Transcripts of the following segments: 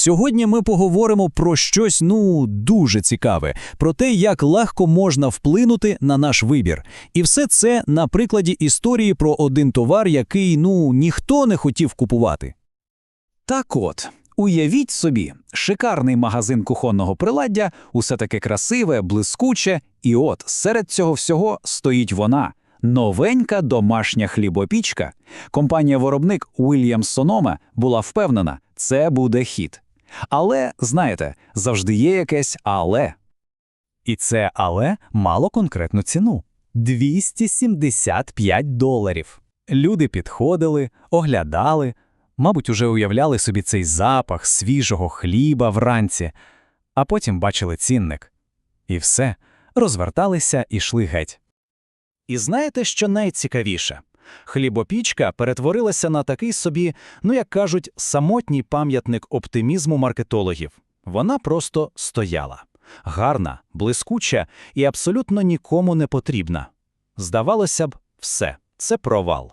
Сьогодні ми поговоримо про щось ну дуже цікаве, про те, як легко можна вплинути на наш вибір. І все це на прикладі історії про один товар, який ну ніхто не хотів купувати. Так от, уявіть собі, шикарний магазин кухонного приладдя, усе таке красиве, блискуче, і от серед цього всього стоїть вона. Новенька домашня хлібопічка. Компанія-виробник Williams Sonoma була впевнена, це буде хіт. Але, знаєте, завжди є якесь але. І це але мало конкретну ціну 275 доларів. Люди підходили, оглядали, мабуть, уже уявляли собі цей запах свіжого хліба вранці, а потім бачили цінник. І все, розверталися і йшли геть. І знаєте, що найцікавіше? Хлібопічка перетворилася на такий собі, ну як кажуть, самотній пам'ятник оптимізму маркетологів. Вона просто стояла. Гарна, блискуча і абсолютно нікому не потрібна. Здавалося б, все, це провал.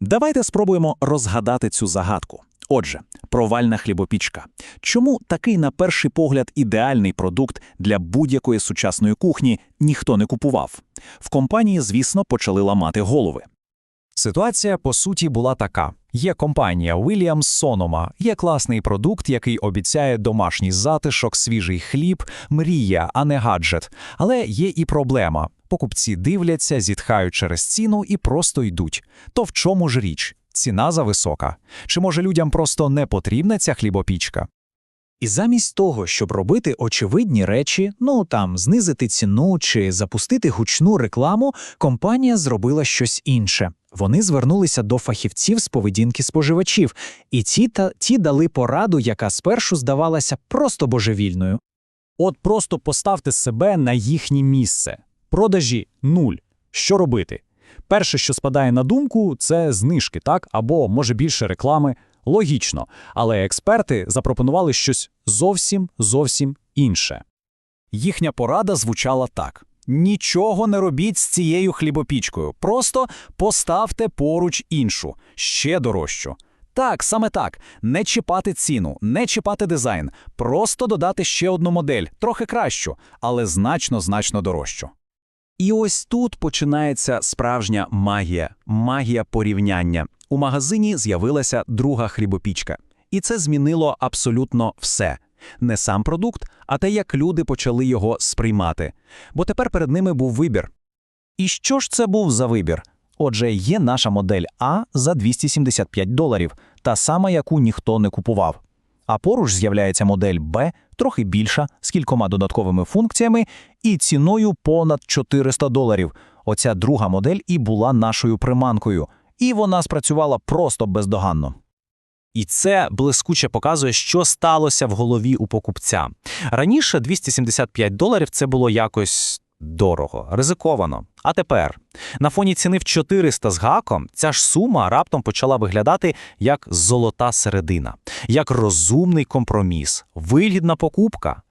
Давайте спробуємо розгадати цю загадку. Отже, провальна хлібопічка. Чому такий, на перший погляд, ідеальний продукт для будь-якої сучасної кухні ніхто не купував? В компанії, звісно, почали ламати голови. Ситуація, по суті, була така. Є компанія Williams Sonoma, є класний продукт, який обіцяє домашній затишок, свіжий хліб, мрія, а не гаджет. Але є і проблема. Покупці дивляться, зітхають через ціну і просто йдуть. То в чому ж річ? Ціна зависока. Чи може людям просто не потрібна ця хлібопічка? І замість того, щоб робити очевидні речі, ну там знизити ціну чи запустити гучну рекламу, компанія зробила щось інше. Вони звернулися до фахівців з поведінки споживачів, і ті та ті дали пораду, яка спершу здавалася просто божевільною. От просто поставте себе на їхнє місце. Продажі нуль. Що робити? Перше, що спадає на думку, це знижки, так? Або може більше реклами. Логічно, але експерти запропонували щось зовсім зовсім інше. Їхня порада звучала так: нічого не робіть з цією хлібопічкою, просто поставте поруч іншу, ще дорожчу. Так, саме так, не чіпати ціну, не чіпати дизайн, просто додати ще одну модель, трохи кращу, але значно значно дорожчу. І ось тут починається справжня магія, магія порівняння. У магазині з'явилася друга хлібопічка. І це змінило абсолютно все. Не сам продукт, а те, як люди почали його сприймати. Бо тепер перед ними був вибір. І що ж це був за вибір? Отже, є наша модель А за 275 доларів, та сама, яку ніхто не купував. А поруч з'являється модель Б, трохи більша, з кількома додатковими функціями і ціною понад 400 доларів. Оця друга модель і була нашою приманкою. І вона спрацювала просто бездоганно. І це блискуче показує, що сталося в голові у покупця. Раніше 275 доларів це було якось дорого, ризиковано. А тепер на фоні ціни в 400 з гаком ця ж сума раптом почала виглядати як золота середина, як розумний компроміс, вигідна покупка.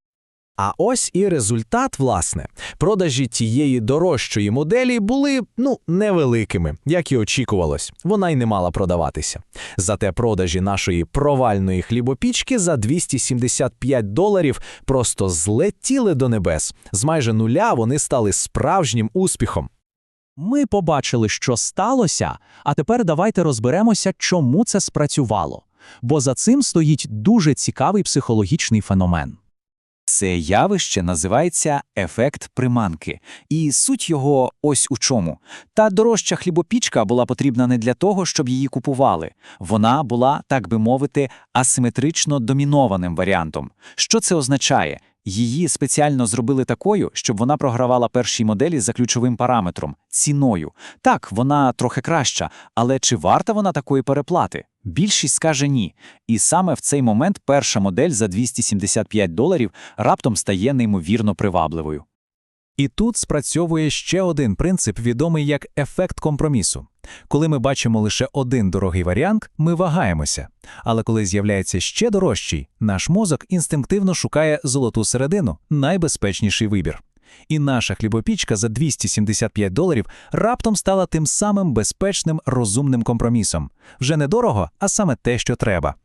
А ось і результат, власне. Продажі тієї дорожчої моделі були, ну, невеликими, як і очікувалось. Вона й не мала продаватися. Зате продажі нашої провальної хлібопічки за 275 доларів просто злетіли до небес. З майже нуля вони стали справжнім успіхом. Ми побачили, що сталося, а тепер давайте розберемося, чому це спрацювало. Бо за цим стоїть дуже цікавий психологічний феномен. Це явище називається ефект приманки, і суть його ось у чому. Та дорожча хлібопічка була потрібна не для того, щоб її купували. Вона була, так би мовити, асиметрично домінованим варіантом. Що це означає? Її спеціально зробили такою, щоб вона програвала першій моделі за ключовим параметром ціною. Так, вона трохи краща, але чи варта вона такої переплати? Більшість скаже ні. І саме в цей момент перша модель за 275 доларів раптом стає неймовірно привабливою. І тут спрацьовує ще один принцип, відомий як ефект компромісу. Коли ми бачимо лише один дорогий варіант, ми вагаємося. Але коли з'являється ще дорожчий, наш мозок інстинктивно шукає золоту середину, найбезпечніший вибір. І наша хлібопічка за 275 доларів раптом стала тим самим безпечним розумним компромісом. Вже не дорого, а саме те, що треба.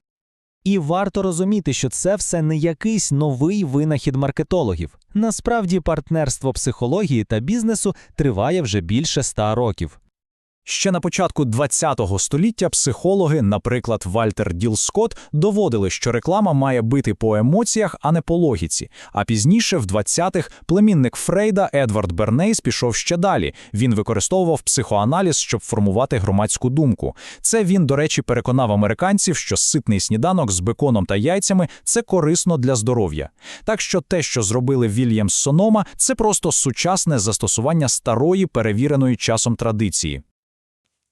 І варто розуміти, що це все не якийсь новий винахід маркетологів. Насправді, партнерство психології та бізнесу триває вже більше ста років. Ще на початку ХХ століття психологи, наприклад, Вальтер Діл Скотт, доводили, що реклама має бити по емоціях, а не по логіці. А пізніше, в 20-х, племінник Фрейда Едвард Бернейс пішов ще далі. Він використовував психоаналіз, щоб формувати громадську думку. Це він, до речі, переконав американців, що ситний сніданок з беконом та яйцями це корисно для здоров'я. Так що те, що зробили Вільям Сонома, це просто сучасне застосування старої, перевіреної часом традиції.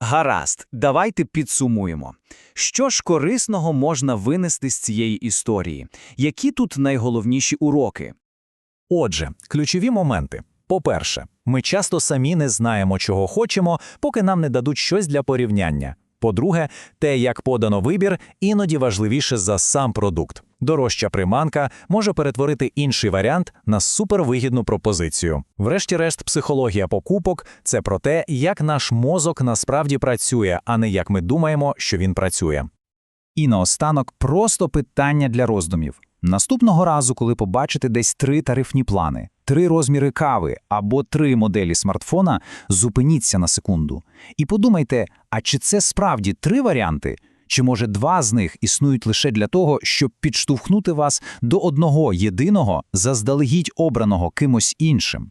Гаразд, давайте підсумуємо. Що ж корисного можна винести з цієї історії? Які тут найголовніші уроки? Отже, ключові моменти. По-перше, ми часто самі не знаємо, чого хочемо, поки нам не дадуть щось для порівняння. По-друге, те, як подано вибір, іноді важливіше за сам продукт. Дорожча приманка може перетворити інший варіант на супервигідну пропозицію. Врешті-решт, психологія покупок це про те, як наш мозок насправді працює, а не як ми думаємо, що він працює. І наостанок просто питання для роздумів. Наступного разу, коли побачите десь три тарифні плани, три розміри кави або три моделі смартфона, зупиніться на секунду і подумайте, а чи це справді три варіанти? Чи може два з них існують лише для того, щоб підштовхнути вас до одного єдиного, заздалегідь обраного кимось іншим?